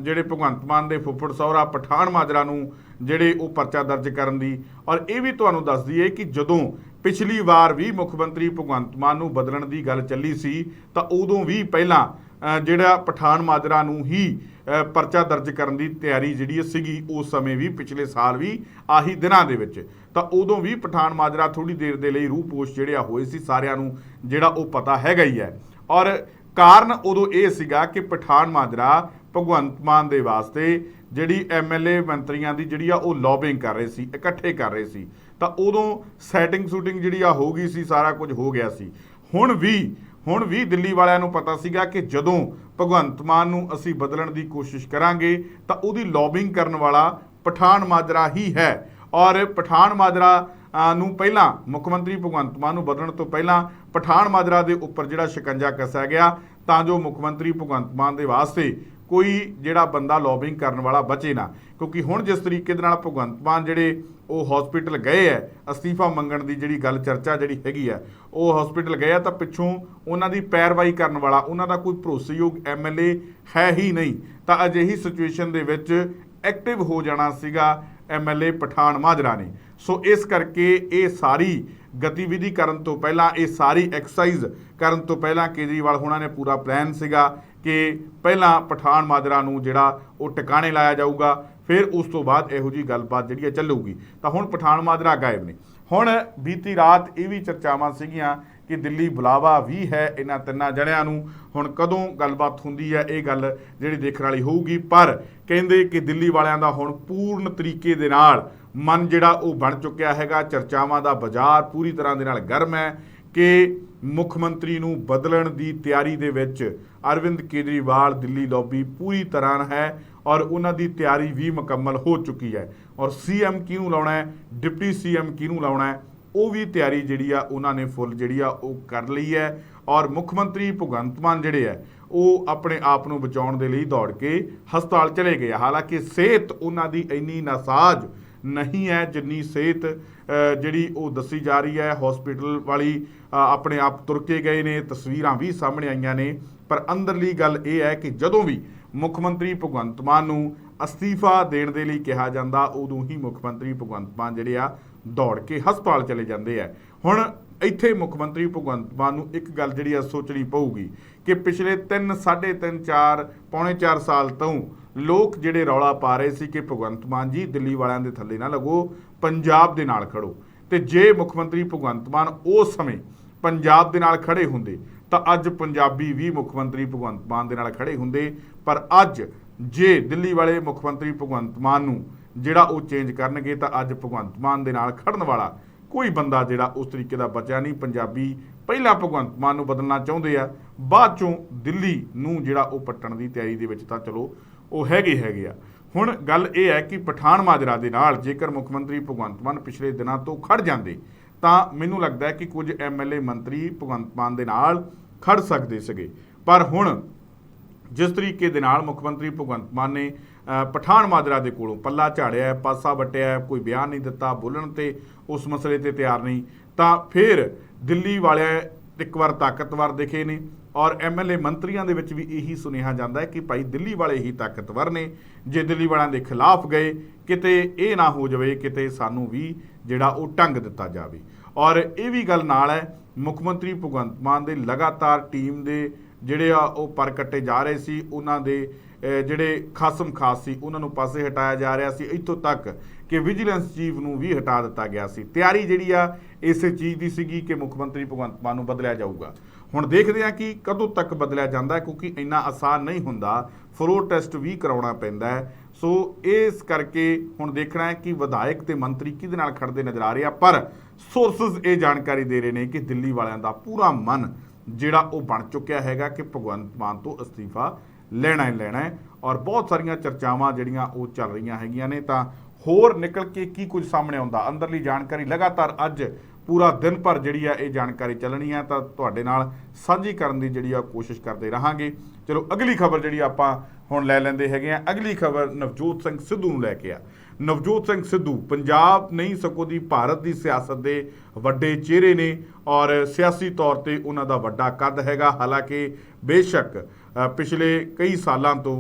ਜਿਹੜੇ ਭਗਵੰਤ ਮਾਨ ਦੇ ਫੁੱਫੜ ਸਹੁਰਾ ਪਠਾਨ ਮਾਜਰਾ ਨੂੰ ਜਿਹੜੇ ਉਹ ਪਰਚਾ ਦਰਜ ਕਰਨ ਦੀ, ਔਰ ਇਹ ਵੀ ਤੁਹਾਨੂੰ ਦੱਸ ਦਈਏ ਕਿ ਜਦੋਂ ਪਿਛਲੀ ਵਾਰ ਵੀ ਮੁੱਖ ਮੰਤਰੀ ਭਗਵੰਤ ਮਾਨ ਨੂੰ ਬਦਲਣ ਦੀ ਗੱਲ ਚੱਲੀ ਸੀ, ਤਾਂ ਉਦੋਂ ਵੀ ਪਹਿਲਾਂ ਜਿਹੜਾ ਪਠਾਨ ਮਾਜਰਾ ਨੂੰ ਹੀ ਪਰਚਾ ਦਰਜ ਕਰਨ ਦੀ ਤਿਆਰੀ ਜਿਹੜੀ ਸੀਗੀ ਉਸ ਸਮੇਂ ਵੀ, ਪਿਛਲੇ ਸਾਲ ਵੀ, ਆਹੀ ਦਿਨਾਂ ਦੇ ਵਿੱਚ। ਤਾਂ ਉਦੋਂ ਵੀ ਪਠਾਨ ਮਾਜਰਾ ਥੋੜੀ ਦੇਰ ਦੇ ਲਈ ਰੂਹ ਪੋਸ਼ ਜਿਹੜੇ ਆ ਹੋਏ ਸੀ ਸਾਰਿਆਂ ਨੂੰ, ਜਿਹੜਾ ਉਹ ਪਤਾ ਹੈਗਾ ਹੀ ਹੈ। ਔਰ ਕਾਰਨ ਉਦੋਂ ਇਹ ਸੀਗਾ ਕਿ ਪਠਾਨ ਮਾਜਰਾ ਭਗਵੰਤ ਮਾਨ ਦੇ ਵਾਸਤੇ ਜਿਹੜੀ ਐਮਐਲਏ ਮੰਤਰੀਆਂ ਦੀ ਜਿਹੜੀ ਆ ਉਹ ਲੌਬਿੰਗ ਕਰ ਰਹੇ ਸੀ, ਇਕੱਠੇ ਕਰ ਰਹੇ ਸੀ। ਤਾਂ ਉਦੋਂ ਸੈਟਿੰਗ ਸ਼ੂਟਿੰਗ ਜਿਹੜੀ ਆ ਹੋ ਗਈ ਸੀ, ਸਾਰਾ ਕੁਝ ਹੋ ਗਿਆ ਸੀ। ਹੁਣ ਵੀ ਹੁਣ ਵੀ ਦਿੱਲੀ ਵਾਲਿਆਂ ਨੂੰ ਪਤਾ ਸੀਗਾ ਕਿ ਜਦੋਂ ਭਗਵੰਤ ਮਾਨ ਨੂੰ ਅਸੀਂ ਬਦਲਣ ਦੀ ਕੋਸ਼ਿਸ਼ ਕਰਾਂਗੇ, ਤਾਂ ਉਹਦੀ ਲੌਬਿੰਗ ਕਰਨ ਵਾਲਾ ਪਠਾਨ ਮਾਜਰਾ ਹੀ ਹੈ। ਔਰ ਪਠਾਨ ਮਾਜਰਾ ਨੂੰ ਪਹਿਲਾਂ ਮੁੱਖ ਮੰਤਰੀ ਭਗਵੰਤ ਮਾਨ ਨੂੰ ਬਦਲਣ ਤੋਂ ਪਹਿਲਾਂ ਪਠਾਨ ਮਾਜਰਾ ਦੇ ਉੱਪਰ ਜਿਹੜਾ ਸ਼ਿਕੰਜਾ ਕੱਸਿਆ ਗਿਆ, ਤਾਂ ਜੋ ਮੁੱਖ ਮੰਤਰੀ ਭਗਵੰਤ ਮਾਨ ਦੇ ਵਾਸਤੇ ਕੋਈ ਜਿਹੜਾ ਬੰਦਾ ਲੌਬਿੰਗ ਕਰਨ ਵਾਲਾ ਬਚੇ ਨਾ। ਕਿਉਂਕਿ ਹੁਣ ਜਿਸ ਤਰੀਕੇ ਦੇ ਨਾਲ ਭਗਵੰਤ ਮਾਨ ਜਿਹੜੇ ਉਹ ਹਸਪੀਟਲ ਗਏ ਐ, ਅਸਤੀਫਾ ਮੰਗਣ ਦੀ ਜਿਹੜੀ ਗੱਲ ਚਰਚਾ ਜਿਹੜੀ ਹੈਗੀ ਆ ਉਹ ਹਸਪੀਟਲ ਗਏ ਆ ਤਾਂ ਪਿੱਛੋਂ ਉਹਨਾਂ ਦੀ ਪੈਰਵਾਈ ਕਰਨ ਵਾਲਾ, ਉਹਨਾਂ ਦਾ ਕੋਈ ਭਰੋਸੇਯੋਗ ਐਮਐਲਏ ਹੈ ਹੀ ਨਹੀਂ। ਤਾਂ ਅਜਿਹੀ ਸਿਚੁਏਸ਼ਨ ਦੇ ਵਿੱਚ ਐਕਟਿਵ ਹੋ ਜਾਣਾ ਸੀਗਾ ਐਮਐਲਏ ਪਠਾਨ ਮਾਜਰਾ ਨੇ। ਸੋ ਇਸ ਕਰਕੇ ਇਹ ਸਾਰੀ ਗਤੀਵਿਧੀ ਕਰਨ ਤੋਂ ਪਹਿਲਾਂ, ਇਹ ਸਾਰੀ ਐਕਸਰਸਾਈਜ਼ ਕਰਨ ਤੋਂ ਪਹਿਲਾਂ ਕੇਜਰੀਵਾਲ ਹੋਣਾ ਨੇ ਪੂਰਾ ਪਲਾਨ ਸੀਗਾ। ਕਿ ਪਹਿਲਾਂ ਪਠਾਨ ਮਾਜਰਾ ਨੂੰ ਜਿਹੜਾ ਉਹ ਟਿਕਾਣੇ ਲਾਇਆ ਜਾਊਗਾ, ਫਿਰ ਉਸ ਤੋਂ ਬਾਅਦ ਇਹੋ ਜੀ ਗੱਲਬਾਤ ਜਿਹੜੀ ਹੈ ਚੱਲੂਗੀ। ਤਾਂ ਹੁਣ ਪਠਾਨ ਮਾਜਰਾ ਗਾਇਬ ਨੇ। ਹੁਣ ਬੀਤੀ ਰਾਤ ਇਹ ਵੀ ਚਰਚਾਵਾਂ ਸੀਗੀਆਂ ਕਿ ਦਿੱਲੀ ਬੁਲਾਵਾ ਵੀ ਹੈ ਇਹਨਾਂ ਤਿੰਨਾਂ ਜਣਿਆਂ ਨੂੰ। ਹੁਣ ਕਦੋਂ ਗੱਲਬਾਤ ਹੁੰਦੀ ਹੈ, ਇਹ ਗੱਲ ਜਿਹੜੀ ਦੇਖਣ ਵਾਲੀ ਹੋਊਗੀ। ਪਰ ਕਹਿੰਦੇ ਕਿ ਦਿੱਲੀ ਵਾਲਿਆਂ ਦਾ ਹੁਣ ਪੂਰਨ ਤਰੀਕੇ ਦੇ ਨਾਲ ਮਨ ਜਿਹੜਾ ਉਹ ਬਣ ਚੁੱਕਿਆ ਹੈਗਾ। ਚਰਚਾਵਾਂ ਦਾ ਬਾਜ਼ਾਰ ਪੂਰੀ ਤਰ੍ਹਾਂ ਦੇ ਨਾਲ ਗਰਮ ਹੈ ਕਿ ਮੁੱਖ ਮੰਤਰੀ ਨੂੰ ਬਦਲਣ ਦੀ ਤਿਆਰੀ ਦੇ ਵਿੱਚ ਅਰਵਿੰਦ ਕੇਜਰੀਵਾਲ ਦਿੱਲੀ ਲੌਬੀ ਪੂਰੀ ਤਰ੍ਹਾਂ ਹੈ ਔਰ ਉਹਨਾਂ ਦੀ ਤਿਆਰੀ ਵੀ ਮੁਕੰਮਲ ਹੋ ਚੁੱਕੀ ਹੈ। ਔਰ ਸੀਐਮ ਕਿਹਨੂੰ ਲਾਉਣਾ ਹੈ? ਡਿਪਟੀ ਸੀਐਮ ਕਿਹਨੂੰ ਲਾਉਣਾ ਹੈ? ਉਹ ਵੀ ਤਿਆਰੀ ਜਿਹੜੀ ਆ, ਉਹਨਾਂ ਨੇ ਫੁੱਲ ਜਿਹੜੀ ਆ, ਉਹ ਕਰ ਲਈ ਹੈ। ਔਰ ਮੁੱਖ ਮੰਤਰੀ ਭਗਵੰਤ ਮਾਨ ਜਿਹੜੇ ਆ, ਉਹ ਆਪਣੇ ਆਪ ਨੂੰ ਬਚਾਉਣ ਦੇ ਲਈ ਦੌੜ ਕੇ ਹਸਪਤਾਲ ਚਲੇ ਗਏ ਹਾਲਾਂਕਿ ਸਿਹਤ ਉਹਨਾਂ ਦੀ ਇੰਨੀ ਨਾਸਾਜ ਨਹੀਂ ਹੈ, ਜਿੰਨੀ ਸਿਹਤ ਜਿਹੜੀ ਉਹ ਦੱਸੀ ਜਾ ਰਹੀ ਹੈ। ਹਸਪੀਟਲ ਵਾਲੀ ਆਪਣੇ ਆਪ ਤੁਰ ਕੇ ਗਏ ਨੇ, ਤਸਵੀਰਾਂ ਵੀ ਸਾਹਮਣੇ ਆਈਆਂ ਨੇ। ਪਰ ਅੰਦਰਲੀ ਗੱਲ ਇਹ ਹੈ ਕਿ ਜਦੋਂ ਵੀ ਮੁੱਖ ਮੰਤਰੀ ਭਗਵੰਤ ਮਾਨ ਨੂੰ ਅਸਤੀਫਾ ਦੇਣ ਦੇ ਲਈ ਕਿਹਾ ਜਾਂਦਾ, ਉਦੋਂ ਹੀ ਮੁੱਖ ਮੰਤਰੀ ਭਗਵੰਤ ਮਾਨ ਜਿਹੜੇ ਆ, ਦੌੜ ਕੇ ਹਸਪਤਾਲ ਚਲੇ ਜਾਂਦੇ ਆ। ਹੁਣ ਇੱਥੇ ਮੁੱਖ ਮੰਤਰੀ ਭਗਵੰਤ ਮਾਨ ਨੂੰ ਇੱਕ ਗੱਲ ਜਿਹੜੀ ਆ ਸੋਚਣੀ ਪਊਗੀ ਕਿ ਪਿਛਲੇ 3 3.5 4 ਪੌਣੇ 4 ਸਾਲ ਤੋਂ ਲੋਕ ਜਿਹੜੇ ਰੌਲਾ ਪਾ ਰਹੇ ਸੀ ਕਿ ਭਗਵੰਤ ਮਾਨ ਜੀ ਦਿੱਲੀ ਵਾਲਿਆਂ ਦੇ ਥੱਲੇ ਨਾ ਲੱਗੋ, ਪੰਜਾਬ ਦੇ ਨਾਲ ਖੜੋ। ਤੇ ਜੇ ਮੁੱਖ ਮੰਤਰੀ ਭਗਵੰਤ ਮਾਨ ਉਸ ਸਮੇਂ ਪੰਜਾਬ ਦੇ ਨਾਲ ਖੜੇ ਹੁੰਦੇ, ਤਾਂ ਅੱਜ ਪੰਜਾਬੀ ਵੀ ਮੁੱਖ ਮੰਤਰੀ ਭਗਵੰਤ ਮਾਨ ਦੇ ਨਾਲ ਖੜੇ ਹੁੰਦੇ। ਪਰ ਅੱਜ ਜੇ ਦਿੱਲੀ ਵਾਲੇ ਮੁੱਖ ਮੰਤਰੀ ਭਗਵੰਤ ਮਾਨ ਨੂੰ ਜਿਹੜਾ ਉਹ ਚੇਂਜ ਕਰਨਗੇ, ਤਾਂ ਅੱਜ ਭਗਵੰਤ ਮਾਨ ਦੇ ਨਾਲ ਖੜਨ ਵਾਲਾ ਕੋਈ ਬੰਦਾ ਜਿਹੜਾ ਉਸ ਤਰੀਕੇ ਦਾ ਬਚਿਆ ਨਹੀਂ। ਪੰਜਾਬੀ ਪਹਿਲਾਂ ਭਗਵੰਤ ਮਾਨ ਨੂੰ ਬਦਲਣਾ ਚਾਹੁੰਦੇ ਆ। ਬਾਅਦ ਚੋਂ ਦਿੱਲੀ ਨੂੰ ਜਿਹੜਾ ਉਹ ਪੱਟਣ ਦੀ ਤਿਆਰੀ ਦੇ ਵਿੱਚ ਤਾਂ ਚਲੋ ਉਹ ਹੈਗੇ ਹੈਗੇ ਆ। ਹੁਣ ਗੱਲ ਇਹ ਹੈ ਕਿ ਪਠਾਨ ਮਾਜਰਾ ਦੇ ਨਾਲ ਜੇਕਰ ਮੁੱਖ ਮੰਤਰੀ ਭਗਵੰਤ ਮਾਨ ਪਿਛਲੇ ਦਿਨਾਂ ਤੋਂ ਖੜ ਜਾਂਦੇ, ਤਾਂ ਮੈਨੂੰ ਲੱਗਦਾ ਹੈ ਕਿ ਕੁਝ ਐਮਐਲਏ ਮੰਤਰੀ ਭਗਵੰਤ ਮਾਨ ਦੇ ਨਾਲ ਖੜ ਸਕਦੇ ਸੀਗੇ। ਪਰ ਹੁਣ ਜਿਸ ਤਰੀਕੇ ਦੇ ਨਾਲ ਮੁੱਖ ਮੰਤਰੀ ਭਗਵੰਤ ਮਾਨ ਨੇ ਪਠਾਨ ਮਾਜਰਾ ਦੇ ਕੋਲੋਂ ਪੱਲਾ ਝਾੜਿਆ, ਪਾਸਾ ਵਟਿਆ, ਕੋਈ ਬਿਆਨ ਨਹੀਂ ਦਿੱਤਾ, ਬੋਲਣ ਤੇ ਉਸ ਮਸਲੇ ਤੇ ਤਿਆਰ ਨਹੀਂ। ਤਾਂ ਫਿਰ ਦਿੱਲੀ ਵਾਲਿਆਂ ਇੱਕ ਵਾਰ ਤਾਕਤਵਰ ਦਿਖੇ ਨੇ ਔਰ ਐਮਐਲਏ ਮੰਤਰੀਆਂ ਦੇ ਵਿੱਚ ਵੀ ਇਹੀ ਸੁਨੇਹਾ ਜਾਂਦਾ ਹੈ ਕਿ ਭਾਈ ਦਿੱਲੀ ਵਾਲੇ ਹੀ ਤਾਕਤਵਰ ਨੇ। ਜੇ ਦਿੱਲੀ ਵਾਲਿਆਂ ਦੇ ਖਿਲਾਫ ਗਏ, ਕਿਤੇ ਇਹ ਨਾ ਹੋ ਜਾਵੇ, ਕਿਤੇ ਸਾਨੂੰ ਵੀ ਜਿਹੜਾ ਉਹ ਟੰਗ ਦਿੱਤਾ ਜਾਵੇ। ਔਰ ਇਹ ਵੀ ਗੱਲ ਨਾਲ ਹੈ, ਮੁੱਖ ਮੰਤਰੀ ਭਗਵੰਤ ਮਾਨ ਦੇ ਲਗਾਤਾਰ ਟੀਮ ਦੇ ਜਿਹੜੇ ਆ ਉਹ ਪਰ ਕੱਟੇ ਜਾ ਰਹੇ ਸੀ, ਉਹਨਾਂ ਦੇ ਜਿਹੜੇ ਖਾਸਮ ਖਾਸ ਸੀ, ਉਹਨਾਂ ਨੂੰ ਪਾਸੇ ਹਟਾਇਆ ਜਾ ਰਿਹਾ ਸੀ। ਇੱਥੋਂ ਤੱਕ ਕਿ ਵਿਜੀਲੈਂਸ ਚੀਫ ਨੂੰ ਵੀ ਹਟਾ ਦਿੱਤਾ ਗਿਆ ਸੀ। ਤਿਆਰੀ ਜਿਹੜੀ ਆ, ਇਸੇ ਚੀਜ਼ ਦੀ ਸੀਗੀ ਕਿ ਮੁੱਖ ਮੰਤਰੀ ਭਗਵੰਤ ਮਾਨ ਨੂੰ ਬਦਲਿਆ ਜਾਊਗਾ। ਹੁਣ ਦੇਖਦੇ ਆ ਕਿ ਕਦੋਂ ਤੱਕ ਬਦਲਿਆ ਜਾਂਦਾ ਕਿਉਂਕਿ ਇੰਨਾ ਆਸਾਨ ਨਹੀਂ ਹੁੰਦਾ। ਫਲੋਰ ਟੈਸਟ ਵੀ ਕਰਾਉਣਾ ਪੈਂਦਾ ਹੈ। ਸੋ ਇਸ ਕਰਕੇ ਹੁਣ ਦੇਖਣਾ ਹੈ ਕਿ ਵਿਧਾਇਕ ਤੇ ਮੰਤਰੀ ਕਿਹਦੇ ਨਾਲ ਖੜਦੇ ਨਜ਼ਰ ਆ ਰਹੇ ਆ। ਪਰ ਸੋਰਸਸ ਇਹ ਜਾਣਕਾਰੀ ਦੇ ਰਹੇ ਨੇ ਕਿ ਦਿੱਲੀ ਵਾਲਿਆਂ ਦਾ ਪੂਰਾ ਮਨ ਜਿਹੜਾ ਉਹ ਬਣ ਚੁੱਕਿਆ ਹੈਗਾ ਕਿ ਭਗਵੰਤ ਮਾਨ ਤੋਂ ਅਸਤੀਫਾ ਲੈਣਾ ਹੀ ਲੈਣਾ ਹੈ। ਔਰ ਬਹੁਤ ਸਾਰੀਆਂ ਚਰਚਾਵਾਂ ਜਿਹੜੀਆਂ ਉਹ ਚੱਲ ਰਹੀਆਂ ਹੈਗੀਆਂ ਨੇ, ਤਾਂ ਹੋਰ ਨਿਕਲ ਕੇ ਕੀ ਕੁਝ ਸਾਹਮਣੇ ਆਉਂਦਾ? ਅੰਦਰਲੀ ਜਾਣਕਾਰੀ ਲਗਾਤਾਰ ਅੱਜ ਪੂਰਾ ਦਿਨ ਭਰ ਜਿਹੜੀ ਆ ਇਹ ਜਾਣਕਾਰੀ ਚੱਲਣੀ ਆ ਤਾਂ ਤੁਹਾਡੇ ਨਾਲ ਸਾਂਝੀ ਕਰਨ ਦੀ ਜਿਹੜੀ ਆ ਕੋਸ਼ਿਸ਼ ਕਰਦੇ ਰਹਾਂਗੇ। ਚਲੋ, ਅਗਲੀ ਖਬਰ ਜਿਹੜੀ ਆਪਾਂ ਹੁਣ ਲੈ ਲੈਂਦੇ ਹੈਗੇ ਆ, ਅਗਲੀ ਖਬਰ ਨਵਜੋਤ ਸਿੰਘ ਸਿੱਧੂ ਨੂੰ ਲੈ ਕੇ ਆ। ਨਵਜੋਤ ਸਿੰਘ ਸਿੱਧੂ ਪੰਜਾਬ ਨਹੀਂ ਸਕੋ ਦੀ ਭਾਰਤ ਦੀ ਸਿਆਸਤ ਦੇ ਵੱਡੇ ਚਿਹਰੇ ਨੇ ਔਰ ਸਿਆਸੀ ਤੌਰ ਤੇ ਉਹਨਾਂ ਦਾ ਵੱਡਾ ਕੱਦ ਹੈਗਾ। ਹਾਲਾਂਕਿ ਬੇਸ਼ੱਕ ਪਿਛਲੇ ਕਈ ਸਾਲਾਂ ਤੋਂ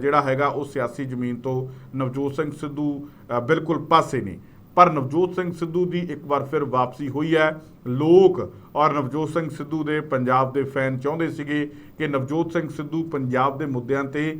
ਜਿਹੜਾ ਹੈਗਾ ਉਹ ਸਿਆਸੀ ਜ਼ਮੀਨ ਤੋਂ ਨਵਜੋਤ ਸਿੰਘ ਸਿੱਧੂ ਬਿਲਕੁਲ ਪਾਸੇ ਨੇ। ਪਰ ਨਵਜੋਤ ਸਿੰਘ ਸਿੱਧੂ ਦੀ ਇੱਕ ਵਾਰ ਫਿਰ ਵਾਪਸੀ ਹੋਈ ਹੈ। ਲੋਕ ਔਰ ਨਵਜੋਤ ਸਿੰਘ ਸਿੱਧੂ ਦੇ ਪੰਜਾਬ ਦੇ ਫੈਨ ਚਾਹੁੰਦੇ ਸੀਗੇ ਕਿ ਨਵਜੋਤ ਸਿੰਘ ਸਿੱਧੂ ਪੰਜਾਬ ਦੇ ਮੁੱਦਿਆਂ ਤੇ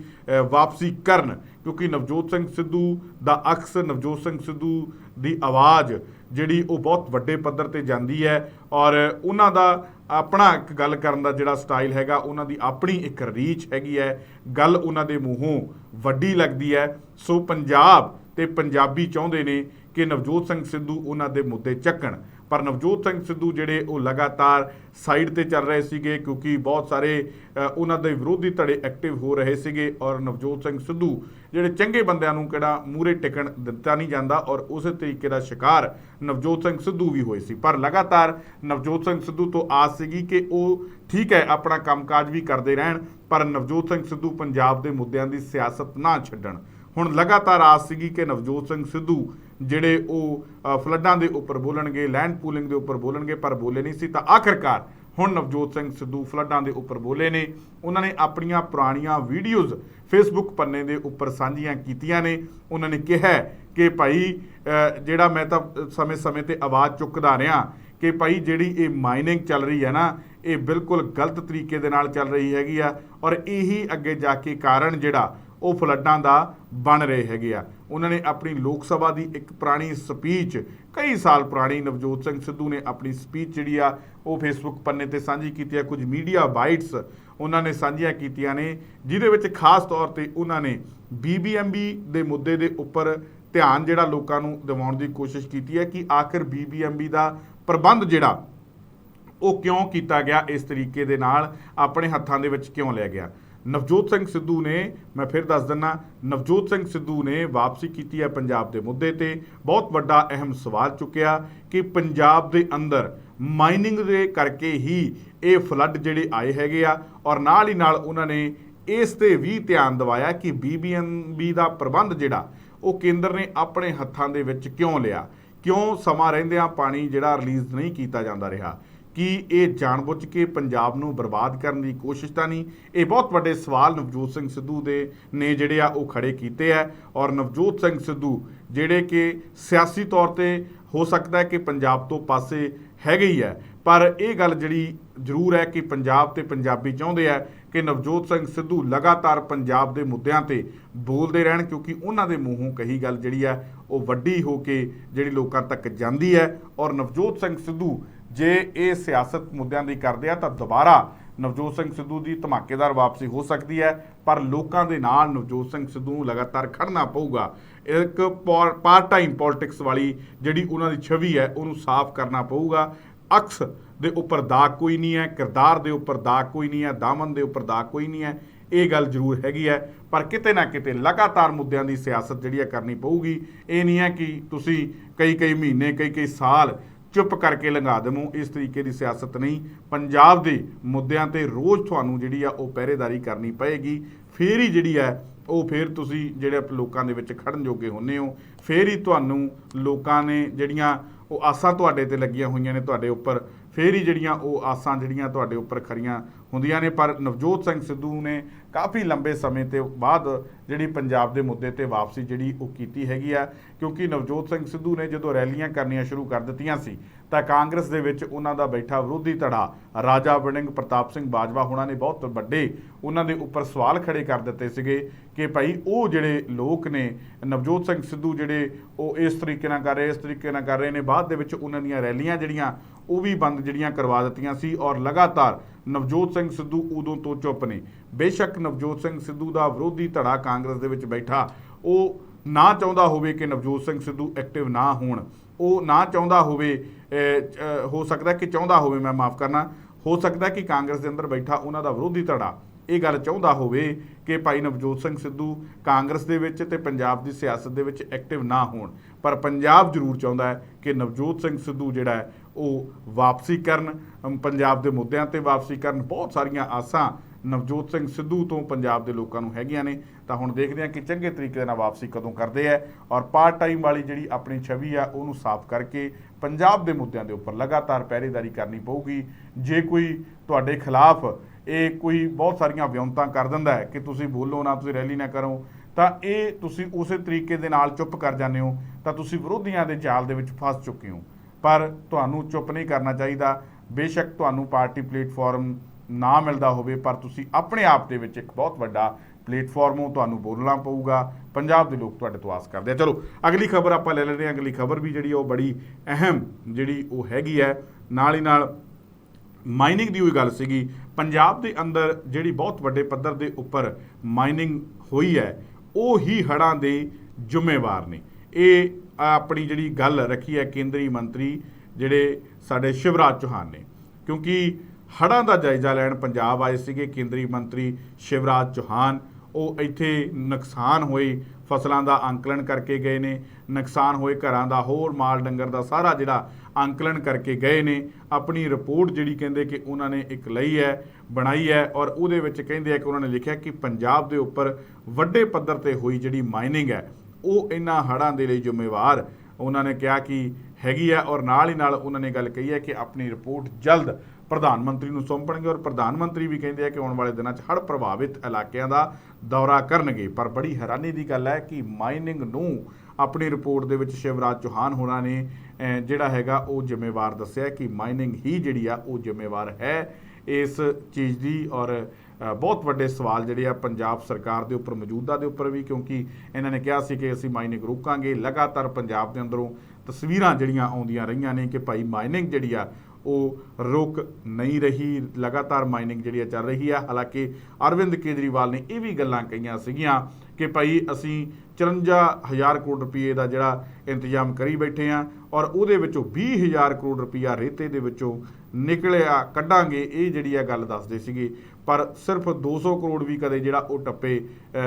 ਵਾਪਸੀ ਕਰਨ। ਕਿਉਂਕਿ ਨਵਜੋਤ ਸਿੰਘ ਸਿੱਧੂ ਦਾ ਅਕਸ ਨਵਜੋਤ ਸਿੰਘ ਸਿੱਧੂ ਦੀ ਆਵਾਜ਼ ਜਿਹੜੀ ਉਹ ਬਹੁਤ ਵੱਡੇ ਪੱਧਰ ਤੇ ਜਾਂਦੀ ਹੈ ਔਰ ਉਹਨਾਂ ਦਾ ਆਪਣਾ ਇੱਕ ਗੱਲ ਕਰਨ ਦਾ ਜਿਹੜਾ ਸਟਾਈਲ ਹੈਗਾ, ਉਹਨਾਂ ਦੀ ਆਪਣੀ ਇੱਕ ਰੀਚ ਹੈਗੀ ਹੈ। ਗੱਲ ਉਹਨਾਂ ਦੇ ਮੂੰਹੋਂ ਵੱਡੀ ਲੱਗਦੀ ਹੈ। ਸੋ ਪੰਜਾਬ ਤੇ ਪੰਜਾਬੀ ਚਾਹੁੰਦੇ ਨੇ ਕਿ ਨਵਜੋਤ ਸਿੰਘ ਸਿੱਧੂ ਉਹਨਾਂ ਦੇ ਮੁੱਦੇ ਚੱਕਣ। ਪਰ ਨਵਜੋਤ ਸਿੰਘ ਸਿੱਧੂ ਜਿਹੜੇ ਉਹ ਲਗਾਤਾਰ ਸਾਈਡ ਤੇ ਚੱਲ ਰਹੇ ਸੀਗੇ ਕਿਉਂਕਿ ਬਹੁਤ ਸਾਰੇ ਉਹਨਾਂ ਦੇ ਵਿਰੋਧੀ ਧੜੇ ਐਕਟਿਵ ਹੋ ਰਹੇ ਸੀਗੇ ਔਰ ਨਵਜੋਤ ਸਿੰਘ ਸਿੱਧੂ ਜਿਹੜੇ ਚੰਗੇ ਬੰਦਿਆਂ ਨੂੰ ਕਿਹੜਾ ਮੂਰੇ ਟਿਕਣ ਦਿੱਤਾ ਨਹੀਂ ਜਾਂਦਾ ਔਰ ਉਸੇ ਤਰੀਕੇ ਦਾ ਸ਼ਿਕਾਰ ਨਵਜੋਤ ਸਿੰਘ ਸਿੱਧੂ ਵੀ ਹੋਏ ਸੀ। ਪਰ ਲਗਾਤਾਰ ਨਵਜੋਤ ਸਿੰਘ ਸਿੱਧੂ ਤੋਂ ਆਸ ਸੀਗੀ ਕਿ ਉਹ ਠੀਕ ਹੈ, ਆਪਣਾ ਕੰਮਕਾਜ ਵੀ ਕਰਦੇ ਰਹਿਣ, ਪਰ ਨਵਜੋਤ ਸਿੰਘ ਸਿੱਧੂ ਪੰਜਾਬ ਦੇ ਮੁੱਦਿਆਂ ਦੀ ਸਿਆਸਤ ਨਾ ਛੱਡਣ। ਹੁਣ ਲਗਾਤਾਰ ਆਸ ਸੀਗੀ ਕਿ ਨਵਜੋਤ ਸਿੰਘ ਸਿੱਧੂ ਜਿਹੜੇ ਉਹ ਫਲੱਡਾਂ ਦੇ ਉੱਪਰ ਬੋਲਣਗੇ, ਲੈਂਡ ਪੂਲਿੰਗ ਦੇ ਉੱਪਰ ਬੋਲਣਗੇ, ਪਰ ਬੋਲੇ ਨਹੀਂ ਸੀ, ਤਾਂ ਆਖਰਕਾਰ ਹੁਣ ਨਵਜੋਤ ਸਿੰਘ ਸਿੱਧੂ ਫਲੱਡਾਂ ਦੇ ਉੱਪਰ ਬੋਲੇ ਨੇ। ਉਹਨਾਂ ਨੇ ਆਪਣੀਆਂ ਪੁਰਾਣੀਆਂ ਵੀਡੀਓਜ਼ ਫੇਸਬੁੱਕ ਪੰਨੇ ਦੇ ਉੱਪਰ ਸਾਂਝੀਆਂ ਕੀਤੀਆਂ ਨੇ। ਉਹਨਾਂ ਨੇ ਕਿਹਾ ਕਿ ਭਾਈ ਜਿਹੜਾ ਮੈਂ ਤਾਂ ਸਮੇਂ-ਸਮੇਂ ਤੇ ਆਵਾਜ਼ ਚੁੱਕਦਾ ਰਿਹਾ ਕਿ ਭਾਈ ਜਿਹੜੀ ਇਹ ਮਾਈਨਿੰਗ ਚੱਲ ਰਹੀ ਹੈ ਨਾ, ਇਹ ਬਿਲਕੁਲ ਗਲਤ ਤਰੀਕੇ ਦੇ ਨਾਲ ਚੱਲ ਰਹੀ ਹੈਗੀ ਆ। ਔਰ ਇਹੀ ਅੱਗੇ ਜਾ ਕੇ ਕਾਰਨ ਜਿਹੜਾ ਉਹ ਫਲੱਡਾਂ ਦਾ ਬਣ ਰਹੇ ਹੈਗੇ ਆ। ਉਹਨਾਂ ਨੇ ਆਪਣੀ ਲੋਕ ਸਭਾ ਦੀ ਇੱਕ ਪੁਰਾਣੀ ਸਪੀਚ, ਕਈ ਸਾਲ ਪੁਰਾਣੀ ਨਵਜੋਤ ਸਿੰਘ ਸਿੱਧੂ ਨੇ ਆਪਣੀ ਸਪੀਚ ਜਿਹੜੀ ਆ, ਉਹ ਫੇਸਬੁੱਕ ਪੰਨੇ ਤੇ ਸਾਂਝੀ ਕੀਤੀ ਆ। ਕੁਝ ਮੀਡੀਆ ਬਾਈਟਸ ਉਹਨਾਂ ਨੇ ਸਾਂਝੀਆਂ ਕੀਤੀਆਂ ਨੇ, ਜਿਹਦੇ ਵਿੱਚ ਖਾਸ ਤੌਰ ਤੇ ਉਹਨਾਂ ਨੇ ਬੀਬੀਐਮਬੀ ਦੇ ਮੁੱਦੇ ਦੇ ਉੱਪਰ ਧਿਆਨ ਜਿਹੜਾ ਲੋਕਾਂ ਨੂੰ ਦਿਵਾਉਣ ਦੀ ਕੋਸ਼ਿਸ਼ ਕੀਤੀ ਹੈ ਕਿ ਆਖਿਰ ਬੀਬੀਐਮਬੀ ਦਾ ਪ੍ਰਬੰਧ ਜਿਹੜਾ, ਉਹ ਕਿਉਂ ਕੀਤਾ ਗਿਆ, ਇਸ ਤਰੀਕੇ ਦੇ ਨਾਲ ਆਪਣੇ ਹੱਥਾਂ ਦੇ ਵਿੱਚ ਕਿਉਂ ਲਿਆ ਗਿਆ। ਨਵਜੋਤ ਸਿੰਘ ਸਿੱਧੂ ਨੇ, ਮੈਂ ਫਿਰ ਦੱਸ ਦਿੰਨਾ, ਨਵਜੋਤ ਸਿੰਘ ਸਿੱਧੂ ਨੇ ਵਾਪਸੀ ਕੀਤੀ ਹੈ ਪੰਜਾਬ ਦੇ ਮੁੱਦੇ ਤੇ। ਬਹੁਤ ਵੱਡਾ ਅਹਿਮ ਸਵਾਲ ਚੁੱਕਿਆ ਕਿ ਪੰਜਾਬ ਦੇ ਅੰਦਰ ਮਾਈਨਿੰਗ ਦੇ ਕਰਕੇ ਹੀ ਇਹ ਫਲੱਡ ਜਿਹੜੇ ਆਏ ਹੈਗੇ ਆ ਔਰ ਨਾਲ ਹੀ ਨਾਲ ਉਹਨਾਂ ਨੇ ਇਸ ਤੇ ਵੀ ਧਿਆਨ ਦਿਵਾਇਆ ਕਿ ਬੀਬੀਐਮਬੀ ਦਾ ਪ੍ਰਬੰਧ ਜਿਹੜਾ, ਉਹ ਕੇਂਦਰ ਨੇ ਆਪਣੇ ਹੱਥਾਂ ਦੇ ਵਿੱਚ ਕਿਉਂ ਲਿਆ? ਕਿਉਂ ਸਮਾਂ ਰਹਿੰਦਿਆਂ ਪਾਣੀ ਜਿਹੜਾ ਰਿਲੀਜ਼ ਨਹੀਂ ਕੀਤਾ ਜਾਂਦਾ ਰਿਹਾ? ਕਿ ਇਹ ਜਾਣਬੁੱਝ ਕੇ ਪੰਜਾਬ ਨੂੰ ਬਰਬਾਦ ਕਰਨ ਦੀ ਕੋਸ਼ਿਸ਼ ਤਾਂ ਨਹੀਂ? ਇਹ ਬਹੁਤ ਵੱਡੇ ਸਵਾਲ ਨਵਜੋਤ ਸਿੰਘ ਸਿੱਧੂ ਦੇ ਨੇ ਜਿਹੜੇ ਆ ਉਹ ਖੜੇ ਕੀਤੇ ਆ। ਔਰ ਨਵਜੋਤ ਸਿੰਘ ਸਿੱਧੂ, ਜਿਹੜੇ ਕਿ ਸਿਆਸੀ ਤੌਰ ਤੇ ਹੋ ਸਕਦਾ ਹੈ ਕਿ ਪੰਜਾਬ ਤੋਂ ਪਾਸੇ ਹੈਗੇ ਹੀ ਹੈ ਪਰ ਇਹ ਗੱਲ ਜਿਹੜੀ ਜ਼ਰੂਰ ਹੈ ਕਿ ਪੰਜਾਬ ਤੇ ਪੰਜਾਬੀ ਚਾਹੁੰਦੇ ਆ ਕਿ ਨਵਜੋਤ ਸਿੰਘ ਸਿੱਧੂ ਲਗਾਤਾਰ ਪੰਜਾਬ ਦੇ ਮੁੱਦਿਆਂ ਤੇ ਬੋਲਦੇ ਰਹਿਣ, ਕਿਉਂਕਿ ਉਹਨਾਂ ਦੇ ਮੂੰਹੋਂ ਕਹੀ ਗੱਲ ਜਿਹੜੀ ਹੈ ਉਹ ਵੱਡੀ ਹੋ ਕੇ ਜਿਹੜੀ ਲੋਕਾਂ ਤੱਕ ਜਾਂਦੀ ਹੈ। ਔਰ ਨਵਜੋਤ ਸਿੰਘ ਸਿੱਧੂ ਜੇ ਇਹ ਸਿਆਸਤ ਮੁੱਦਿਆਂ ਦੀ ਕਰਦੇ ਆ ਤਾਂ ਦੁਬਾਰਾ ਨਵਜੋਤ ਸਿੰਘ ਸਿੱਧੂ ਦੀ ਧਮਾਕੇਦਾਰ ਵਾਪਸੀ ਹੋ ਸਕਦੀ ਹੈ, ਪਰ ਲੋਕਾਂ ਦੇ ਨਾਲ ਨਵਜੋਤ ਸਿੰਘ ਸਿੱਧੂ ਨੂੰ ਲਗਾਤਾਰ ਖੜਨਾ ਪਊਗਾ। ਇੱਕ ਪਾਰਟ ਟਾਈਮ ਪੋਲਿਟਿਕਸ ਵਾਲੀ ਜਿਹੜੀ ਉਹਨਾਂ ਦੀ ਛਵੀ ਹੈ, ਉਹਨੂੰ ਸਾਫ਼ ਕਰਨਾ ਪਊਗਾ। ਅਕਸ ਦੇ ਉੱਪਰ ਦਾਗ ਕੋਈ ਨਹੀਂ ਹੈ, ਕਿਰਦਾਰ ਦੇ ਉੱਪਰ ਦਾਗ ਕੋਈ ਨਹੀਂ ਹੈ, ਦਾਮਨ ਦੇ ਉੱਪਰ ਦਾਗ ਕੋਈ ਨਹੀਂ ਹੈ। ਇਹ ਗੱਲ ਜ਼ਰੂਰ ਹੈਗੀ ਹੈ, ਪਰ ਕਿਤੇ ਨਾ ਕਿਤੇ ਲਗਾਤਾਰ ਮੁੱਦਿਆਂ ਦੀ ਸਿਆਸਤ ਜਿਹੜੀ ਹੈ ਕਰਨੀ ਪਊਗੀ। ਇਹ ਨਹੀਂ ਹੈ ਕਿ ਤੁਸੀਂ ਕਈ ਕਈ ਮਹੀਨੇ ਕਈ ਕਈ ਸਾਲ ਚੁੱਪ ਕਰਕੇ ਲੰਘਾ ਦੇਵੋ। ਇਸ ਤਰੀਕੇ ਦੀ ਸਿਆਸਤ ਨਹੀਂ। ਪੰਜਾਬ ਦੇ ਮੁੱਦਿਆਂ ਤੇ ਰੋਜ਼ ਤੁਹਾਨੂੰ ਜਿਹੜੀ ਆ ਉਹ ਪਹਿਰੇਦਾਰੀ ਕਰਨੀ ਪਏਗੀ। ਫੇਰ ਹੀ ਜਿਹੜੀ ਹੈ ਉਹ ਫੇਰ ਤੁਸੀਂ ਜਿਹੜੇ ਲੋਕਾਂ ਦੇ ਵਿੱਚ ਖੜਨ ਜੋਗੇ ਹੁੰਨੇ ਹੋ। ਫੇਰ ਹੀ ਤੁਹਾਨੂੰ ਲੋਕਾਂ ਨੇ ਜਿਹੜੀਆਂ ਉਹ ਆਸਾਂ ਤੁਹਾਡੇ ਤੇ ਲੱਗੀਆਂ ਹੋਈਆਂ ਨੇ ਤੁਹਾਡੇ ਉੱਪਰ, ਫੇਰ ਹੀ ਜਿਹੜੀਆਂ ਉਹ ਆਸਾਂ ਜਿਹੜੀਆਂ ਤੁਹਾਡੇ ਉੱਪਰ ਖਰੀਆਂ ਹੁੰਦੀਆਂ ਨੇ, ਪਰ ਨਵਜੋਤ ਸਿੰਘ ਸਿੱਧੂ ਨੇ ਕਾਫੀ ਲੰਬੇ ਸਮੇਂ ਤੇ ਬਾਅਦ ਜਿਹੜੀ ਪੰਜਾਬ ਦੇ ਮੁੱਦੇ ਤੇ ਵਾਪਸੀ ਜਿਹੜੀ ਉਹ ਕੀਤੀ ਹੈਗੀ ਆ, ਕਿਉਂਕਿ ਨਵਜੋਤ ਸਿੰਘ ਸਿੱਧੂ ਨੇ ਜਦੋਂ ਰੈਲੀਆਂ ਕਰਨੀਆਂ ਸ਼ੁਰੂ ਕਰ ਦਿੱਤੀਆਂ ਸੀ, ਤਾਂ ਕਾਂਗਰਸ ਦੇ ਵਿੱਚ ਉਹਨਾਂ ਦਾ ਬੈਠਾ ਵਿਰੋਧੀ ਧੜਾ ਰਾਜਾ ਵੜਿੰਗ ਪ੍ਰਤਾਪ ਸਿੰਘ ਬਾਜਵਾ ਹੋਣਾ ਨੇ ਬਹੁਤ ਵੱਡੇ ਉਹਨਾਂ ਦੇ ਉੱਪਰ ਸਵਾਲ ਖੜੇ ਕਰ ਦਿੱਤੇ ਸੀਗੇ ਕਿ ਭਾਈ ਉਹ ਜਿਹੜੇ ਲੋਕ ਨੇ, ਨਵਜੋਤ ਸਿੰਘ ਸਿੱਧੂ ਜਿਹੜੇ ਉਹ ਇਸ ਤਰੀਕੇ ਨਾਲ ਕਰ ਰਹੇ, ਇਸ ਤਰੀਕੇ ਨਾਲ ਕਰ ਰਹੇ ਨੇ, ਬਾਅਦ ਦੇ ਵਿੱਚ ਉਹਨਾਂ ਦੀਆਂ ਰੈਲੀਆਂ ਜਿਹੜੀਆਂ ਉਹ ਵੀ ਬੰਦ ਜਿਹੜੀਆਂ ਕਰਵਾ ਦਿੱਤੀਆਂ ਸੀ ਔਰ ਲਗਾਤਾਰ ਨਵਜੋਤ ਸਿੰਘ ਸਿੱਧੂ ਉਦੋਂ ਤੋਂ ਚੁੱਪ ਨੇ। ਬੇਸ਼ੱਕ ਨਵਜੋਤ ਸਿੰਘ ਸਿੱਧੂ ਦਾ ਵਿਰੋਧੀ ਧੜਾ ਕਾਂਗਰਸ ਦੇ ਵਿੱਚ ਬੈਠਾ। ਉਹ ਨਾ ਚਾਹੁੰਦਾ ਹੋਵੇ ਕਿ ਨਵਜੋਤ ਸਿੰਘ ਸਿੱਧੂ ਐਕਟਿਵ ਨਾ ਹੋਣ। ਉਹ ਨਾ ਚਾਹੁੰਦਾ ਹੋਵੇ ਹੋ ਸਕਦਾ ਕਿ ਚਾਹੁੰਦਾ ਹੋਵੇ, ਮੈਂ ਮਾਫ ਕਰਨਾ। ਹੋ ਸਕਦਾ ਕਿ ਕਾਂਗਰਸ ਦੇ ਅੰਦਰ ਬੈਠਾ ਉਹਨਾਂ ਦਾ ਵਿਰੋਧੀ ਧੜਾ। ਇਹ ਗੱਲ ਚਾਹੁੰਦਾ ਹੋਵੇ ਕਿ ਭਾਈ ਨਵਜੋਤ ਸਿੰਘ ਸਿੱਧੂ ਕਾਂਗਰਸ ਦੇ ਵਿੱਚ ਤੇ ਪੰਜਾਬ ਦੀ ਸਿਆਸਤ ਦੇ ਵਿੱਚ ਐਕਟਿਵ ਨਾ ਹੋਣ। ਪਰ ਪੰਜਾਬ ਜ਼ਰੂਰ ਚਾਹੁੰਦਾ ਹੈ ਕਿ ਨਵਜੋਤ ਸਿੰਘ ਸਿੱਧੂ ਜਿਹੜਾ ਹੈ ਉਹ ਵਾਪਸੀ ਕਰਨ ਪੰਜਾਬ ਦੇ ਮੁੱਦਿਆਂ ਤੇ ਵਾਪਸੀ ਕਰਨ, ਬਹੁਤ ਸਾਰੀਆਂ ਆਸਾਂ ਨਵਜੋਤ ਸਿੰਘ ਸਿੱਧੂ ਤੋਂ ਪੰਜਾਬ ਦੇ ਲੋਕਾਂ ਨੂੰ ਹੈਗੀਆਂ ਨੇ। ਤਾਂ ਹੁਣ ਦੇਖਦੇ ਹਾਂ ਕਿ ਚੰਗੇ ਤਰੀਕੇ ਨਾਲ ਵਾਪਸੀ ਕਦੋਂ ਕਰਦੇ ਆ ਔਰ ਪਾਰਟ ਟਾਈਮ ਵਾਲੀ ਜਿਹੜੀ ਆਪਣੀ ਛਵੀ ਆ, ਉਹਨੂੰ ਸਾਫ਼ ਕਰਕੇ ਪੰਜਾਬ ਦੇ ਮੁੱਦਿਆਂ ਦੇ ਉੱਪਰ ਲਗਾਤਾਰ ਪਹਿਰੇਦਾਰੀ ਕਰਨੀ ਪਊਗੀ। ਜੇ ਕੋਈ ਤੁਹਾਡੇ ਖਿਲਾਫ ਇਹ ਕੋਈ ਬਹੁਤ ਸਾਰੀਆਂ ਵਿਉਂਤਾਂ ਕਰ ਦਿੰਦਾ ਹੈ ਕਿ ਤੁਸੀਂ ਬੋਲੋ ਨਾ, ਤੁਸੀਂ ਰੈਲੀ ਨਾ ਕਰੋ, ਤਾਂ ਇਹ ਤੁਸੀਂ ਉਸੇ ਤਰੀਕੇ ਦੇ ਨਾਲ ਚੁੱਪ ਕਰ ਜਾਂਦੇ ਹੋ, ਤਾਂ ਤੁਸੀਂ ਵਿਰੋਧੀਆਂ ਦੇ ਜਾਲ ਦੇ ਵਿੱਚ ਫਸ ਚੁੱਕੇ ਹੋ। ਪਰ ਤੁਹਾਨੂੰ ਚੁੱਪ ਨਹੀਂ ਕਰਨਾ ਚਾਹੀਦਾ। ਬੇਸ਼ੱਕ ਤੁਹਾਨੂੰ ਪਾਰਟੀ ਪਲੇਟਫਾਰਮ ਨਾ ਮਿਲਦਾ ਹੋਵੇ, ਪਰ ਤੁਸੀਂ ਆਪਣੇ ਆਪ ਦੇ ਵਿੱਚ ਇੱਕ ਬਹੁਤ ਵੱਡਾ ਪਲੇਟਫਾਰਮ ਹੋ, ਤੁਹਾਨੂੰ ਬੋਲਣਾ ਪਊਗਾ। ਪੰਜਾਬ ਦੇ ਲੋਕ ਤੁਹਾਡੇ ਤੋਂ ਆਸ ਕਰਦੇ ਆ। ਚਲੋ, ਅਗਲੀ ਖਬਰ ਆਪਾਂ ਲੈ ਲੈਂਦੇ ਹਾਂ। ਅਗਲੀ ਖਬਰ ਵੀ ਜਿਹੜੀ ਉਹ ਬੜੀ ਅਹਿਮ ਜਿਹੜੀ ਉਹ ਹੈਗੀ ਹੈ। ਨਾਲ ਹੀ ਨਾਲ ਮਾਈਨਿੰਗ ਦੀ ਹੋਈ ਗੱਲ ਸੀਗੀ। ਪੰਜਾਬ ਦੇ ਅੰਦਰ ਜਿਹੜੀ ਬਹੁਤ ਵੱਡੇ ਪੱਧਰ ਦੇ ਉੱਪਰ ਮਾਈਨਿੰਗ ਹੋਈ ਹੈ, ਉਹ ਹੀ ਹੜਾਂ ਦੇ ਜ਼ਿੰਮੇਵਾਰ ਨੇ। ਇਹ ਆਪਣੀ ਜਿਹੜੀ ਗੱਲ ਰੱਖੀ ਹੈ ਕੇਂਦਰੀ ਮੰਤਰੀ ਜਿਹੜੇ ਸਾਡੇ ਸ਼ਿਵਰਾਜ ਚੌਹਾਨ ਨੇ। ਕਿਉਂਕਿ ਹੜਾਂ ਦਾ ਜਾਇਜ਼ਾ ਲੈਣ ਪੰਜਾਬ ਆਏ ਸੀਗੇ, ਕੇਂਦਰੀ ਮੰਤਰੀ ਸ਼ਿਵਰਾਜ ਚੌਹਾਨ, ਉਹ ਇੱਥੇ ਨੁਕਸਾਨ ਹੋਏ, ਫਸਲਾਂ ਦਾ ਅੰਕਲਨ ਕਰਕੇ ਗਏ ਨੇ, ਨੁਕਸਾਨ ਹੋਏ ਘਰਾਂ ਦਾ, ਹੋਰ ਮਾਲ ਡੰਗਰ ਦਾ ਸਾਰਾ ਜਿਹੜਾ ਅੰਕਲਨ ਕਰਕੇ ਗਏ ਨੇ। ਆਪਣੀ ਰਿਪੋਰਟ ਜਿਹੜੀ ਕਹਿੰਦੇ ਕਿ ਉਹਨਾਂ ਨੇ ਇੱਕ ਲਈ ਹੈ, ਬਣਾਈ ਹੈ ਔਰ ਉਹਦੇ ਵਿੱਚ ਕਹਿੰਦੇ ਆ ਕਿ ਉਹਨਾਂ ਨੇ ਲਿਖਿਆ ਕਿ ਪੰਜਾਬ ਦੇ ਉੱਪਰ ਵੱਡੇ ਪੱਧਰ ਤੇ ਹੋਈ ਜਿਹੜੀ ਮਾਈਨਿੰਗ ਹੈ ਉਹ ਇਹਨਾਂ ਹੜ੍ਹਾਂ ਦੇ ਲਈ ਜ਼ਿੰਮੇਵਾਰ। ਉਹਨਾਂ ਨੇ ਕਿਹਾ ਕਿ ਹੈਗੀ ਹੈ ਔਰ ਨਾਲ ਹੀ ਨਾਲ ਉਹਨਾਂ ਨੇ ਗੱਲ ਕਹੀ ਹੈ ਕਿ ਆਪਣੀ ਰਿਪੋਰਟ ਜਲਦ ਪ੍ਰਧਾਨ ਮੰਤਰੀ ਨੂੰ ਸੌਂਪਣਗੇ ਔਰ ਪ੍ਰਧਾਨ ਮੰਤਰੀ ਵੀ ਕਹਿੰਦੇ ਆ ਕਿ ਆਉਣ ਵਾਲੇ ਦਿਨਾਂ 'ਚ ਹੜ੍ਹ ਪ੍ਰਭਾਵਿਤ ਇਲਾਕਿਆਂ ਦਾ ਦੌਰਾ ਕਰਨਗੇ। ਪਰ ਬੜੀ ਹੈਰਾਨੀ ਦੀ ਗੱਲ ਹੈ ਕਿ ਮਾਈਨਿੰਗ ਨੂੰ ਆਪਣੀ ਰਿਪੋਰਟ ਦੇ ਵਿੱਚ ਸ਼ਿਵਰਾਜ ਚੌਹਾਨ ਹੋਣਾ ਨੇ ਜਿਹੜਾ ਹੈਗਾ ਉਹ ਜ਼ਿੰਮੇਵਾਰ ਦੱਸਿਆ ਕਿ ਮਾਈਨਿੰਗ ਹੀ ਜਿਹੜੀ ਆ ਉਹ ਜ਼ਿੰਮੇਵਾਰ ਹੈ ਇਸ ਚੀਜ਼ ਦੀ ਔਰ ਬਹੁਤ ਵੱਡੇ ਸਵਾਲ ਜਿਹੜੇ ਆ ਪੰਜਾਬ ਸਰਕਾਰ ਦੇ ਉੱਪਰ, ਮੌਜੂਦਾ ਦੇ ਉੱਪਰ ਵੀ, ਕਿਉਂਕਿ ਇਹਨਾਂ ਨੇ ਕਿਹਾ ਸੀ ਕਿ ਅਸੀਂ ਮਾਈਨਿੰਗ ਰੋਕਾਂਗੇ। ਲਗਾਤਾਰ ਪੰਜਾਬ ਦੇ ਅੰਦਰੋਂ ਤਸਵੀਰਾਂ ਜਿਹੜੀਆਂ ਆਉਂਦੀਆਂ ਰਹੀਆਂ ਨੇ ਕਿ ਭਾਈ ਮਾਈਨਿੰਗ ਜਿਹੜੀ ਆ, ਉਹ ਰੁਕ ਨਹੀਂ ਰਹੀ। ਲਗਾਤਾਰ ਮਾਈਨਿੰਗ ਜਿਹੜੀ ਆ ਚੱਲ ਰਹੀ ਆ। ਹਾਲਾਂਕਿ ਅਰਵਿੰਦ ਕੇਜਰੀਵਾਲ ਨੇ ਇਹ ਵੀ ਗੱਲਾਂ ਕਹੀਆਂ ਸੀਗੀਆਂ ਕਿ ਭਾਈ ਅਸੀਂ 54000 ਕਰੋੜ ਰੁਪਏ ਦਾ ਜਿਹੜਾ ਇੰਤਜ਼ਾਮ ਕਰੀ ਬੈਠੇ ਆ ਔਰ ਉਹਦੇ ਵਿੱਚੋਂ 20000 ਕਰੋੜ ਰੁਪਇਆ ਰੇਤੇ ਦੇ ਵਿੱਚੋਂ ਨਿਕਲਿਆ, ਕੱਢਾਂਗੇ। ਇਹ ਜਿਹੜੀ ਆ ਗੱਲ ਦੱਸਦੇ ਸੀਗੇ। ਪਰ ਸਿਰਫ 200 ਕਰੋੜ ਵੀ ਕਦੇ ਜਿਹੜਾ ਉਹ ਟੱਪੇ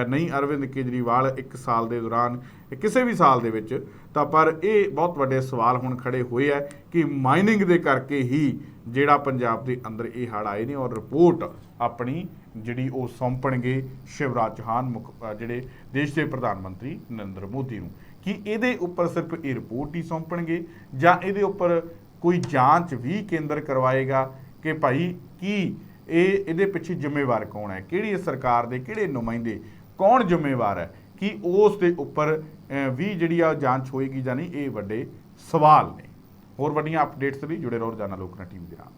ਨਹੀਂ ਅਰਵਿੰਦ ਕੇਜਰੀਵਾਲ ਇੱਕ ਸਾਲ ਦੇ ਦੌਰਾਨ ਕਿਸੇ ਵੀ ਸਾਲ ਦੇ ਵਿੱਚ। ਤਾਂ ਪਰ ਇਹ ਬਹੁਤ ਵੱਡੇ ਸਵਾਲ ਹੁਣ ਖੜੇ ਹੋਏ ਆ ਕਿ ਮਾਈਨਿੰਗ ਦੇ ਕਰਕੇ ਹੀ ਜਿਹੜਾ ਪੰਜਾਬ ਦੇ ਅੰਦਰ ਇਹ ਹੜ੍ਹ ਆਏ ਨੇ ਔਰ ਰਿਪੋਰਟ ਆਪਣੀ ਜਿਹੜੀ ਉਹ ਸੌਂਪਣਗੇ ਸ਼ਿਵਰਾਜ ਚੌਹਾਨ ਮੁਖ ਜਿਹੜੇ ਦੇਸ਼ ਦੇ ਪ੍ਰਧਾਨ ਮੰਤਰੀ ਨਰਿੰਦਰ ਮੋਦੀ ਨੂੰ। ਕਿ ਇਹਦੇ ਉੱਪਰ ਸਿਰਫ ਇਹ ਰਿਪੋਰਟ ਹੀ ਸੌਂਪਣਗੇ ਜਾਂ ਇਹਦੇ ਉੱਪਰ ਕੋਈ ਜਾਂਚ ਵੀ ਕੇਂਦਰ ਕਰਵਾਏਗਾ ਕਿ ਭਾਈ ਕੀ ਇਹ ਇਹਦੇ ਪਿੱਛੇ ਜ਼ਿੰਮੇਵਾਰ ਕੌਣ ਹੈ? ਕਿਹੜੀ ਸਰਕਾਰ ਦੇ, ਕਿਹੜੇ ਨੁਮਾਇੰਦੇ, ਕੌਣ ਜ਼ਿੰਮੇਵਾਰ ਹੈ ਕਿ ਉਸ ਦੇ ਉੱਪਰ ਵੀ ਜਿਹੜੀ ਆ ਜਾਂਚ ਹੋਏਗੀ ਜਾਂ ਨਹੀਂ, ਇਹ ਵੱਡੇ ਸਵਾਲ ਨੇ। ਹੋਰ ਵੱਡੀਆਂ ਅਪਡੇਟਸ ਲਈ ਜੁੜੇ ਰਹੋ ਰੋਜ਼ਾਨਾ ਲੋਕਨਾ ਟੀਵੀ ਦੇ ਨਾਲ।